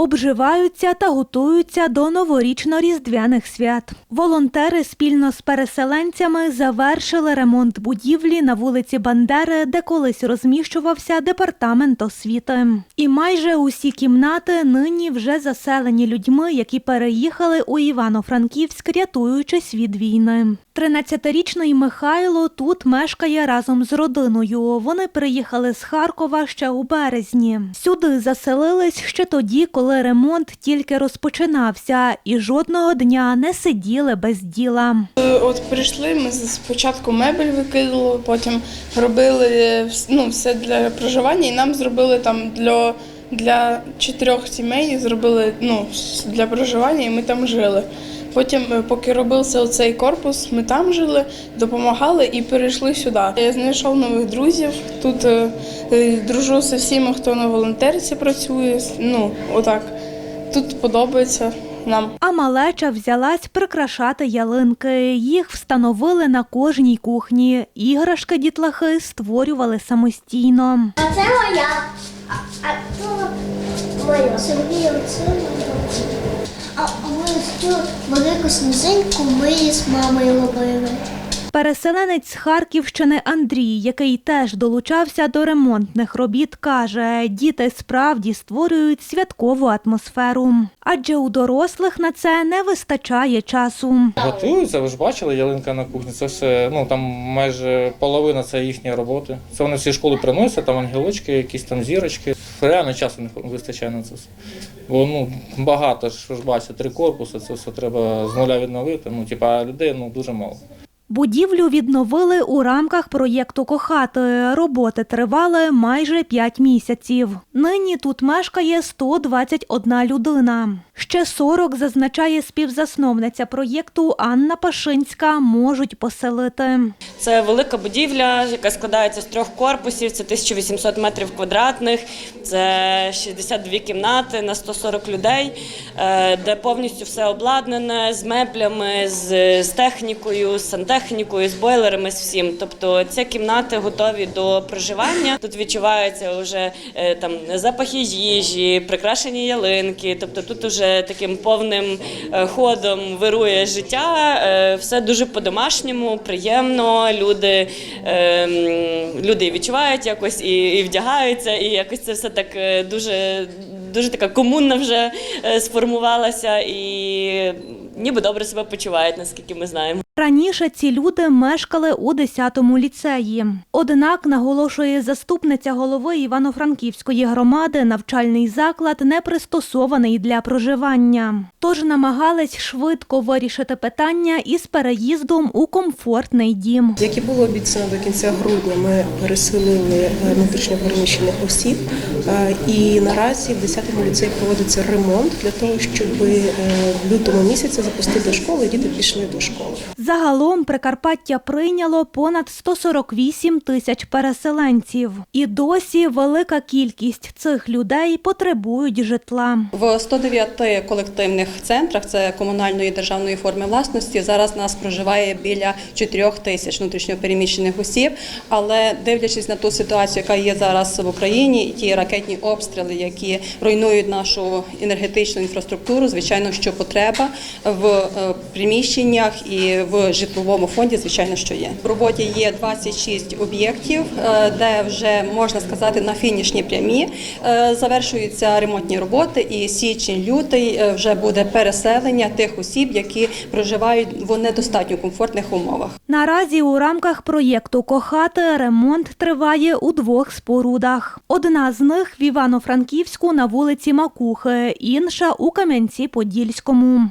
обживаються та готуються до новорічно-різдвяних свят. Волонтери спільно з переселенцями завершили ремонт будівлі на вулиці Бандери, де колись розміщувався департамент освіти. І майже усі кімнати нині вже заселені людьми, які переїхали у Івано-Франківськ, рятуючись від війни. 13-річний Михайло тут мешкає разом з родиною. Вони приїхали з Харкова ще у березні. Сюди заселились ще тоді, коли ремонт тільки розпочинався, і жодного дня не сиділи без діла. Е, От прийшли, ми спочатку мебель викидали, потім робили ну, все для проживання, і нам зробили там для, для чотирьох сімей зробили ну, для проживання, і ми там жили. Потім, е, поки робився оцей корпус, ми там жили, допомагали і перейшли сюди. Я знайшов нових друзів. Тут е, е, дружу зі всіма, хто на волонтерці працює. Ну, отак. Тут подобається нам. А малеча взялась прикрашати ялинки. Їх встановили на кожній кухні. Іграшки дітлахи створювали самостійно. А це моя. А, а то моя. Сергія, моя. А ми ось цю велику сніжинку ми з мамою робили. Переселенець з Харківщини Андрій, який теж долучався до ремонтних робіт, каже, діти справді створюють святкову атмосферу, адже у дорослих на це не вистачає часу. Готуються, ви ж бачили, ялинка на кухні. Це все, ну там майже половина це їхня роботи. Це вони всі школи приносять, там ангелочки, якісь там зірочки. Реально часу не вистачає на це все. Бо ну багато ви ж бачите, три корпуси, це все треба з нуля відновити. Ну, типа, людей ну дуже мало. Будівлю відновили у рамках проєкту Кохати. Роботи тривали майже 5 місяців. Нині тут мешкає 121 людина. Ще 40, зазначає співзасновниця проєкту Анна Пашинська, можуть поселити. Це велика будівля, яка складається з трьох корпусів. Це 1800 метрів квадратних, це 62 кімнати на 140 людей, е, де повністю все обладнане з меблями, з, технікою, з сантехнікою, з бойлерами, з всім. Тобто ці кімнати готові до проживання. Тут відчуваються вже е, там запахи їжі, прикрашені ялинки. Тобто тут уже таким повним е, ходом вирує життя. Е, Все дуже по-домашньому, приємно. Люди, люди відчувають якось і, вдягаються, і якось це все так дуже, дуже така комунна вже сформувалася і ніби добре себе почувають, наскільки ми знаємо. Раніше ці люди мешкали у 10-му ліцеї. Однак, наголошує заступниця голови Івано-Франківської громади, навчальний заклад не пристосований для проживання. Тож намагались швидко вирішити питання із переїздом у комфортний дім. Як і було обіцяно до кінця грудня, ми переселили е, внутрішньопереміщених осіб. Е, І наразі в 10-му ліцеї проводиться ремонт для того, щоб е, в лютому місяці запустити школу, і діти пішли до школи. Загалом Прикарпаття прийняло понад 148 тисяч переселенців. І досі велика кількість цих людей потребують житла. В 109 колективних центрах це комунальної державної форми власності. Зараз нас проживає біля 4 тисяч внутрішньопереміщених осіб. Але дивлячись на ту ситуацію, яка є зараз в Україні, ті ракетні обстріли, які руйнують нашу енергетичну інфраструктуру, звичайно, що потреба в е, приміщеннях і в житловому фонді, звичайно, що є. В роботі є 26 об'єктів, е, де вже можна сказати на фінішній прямі е, завершуються ремонтні роботи. І січень-лютий е, вже буде переселення тих осіб, які проживають в недостатньо комфортних умовах. Наразі у рамках проєкту Кохати ремонт триває у двох спорудах. Одна з них в Івано-Франківську на вулиці Макухи, інша у Кам'янці-Подільському.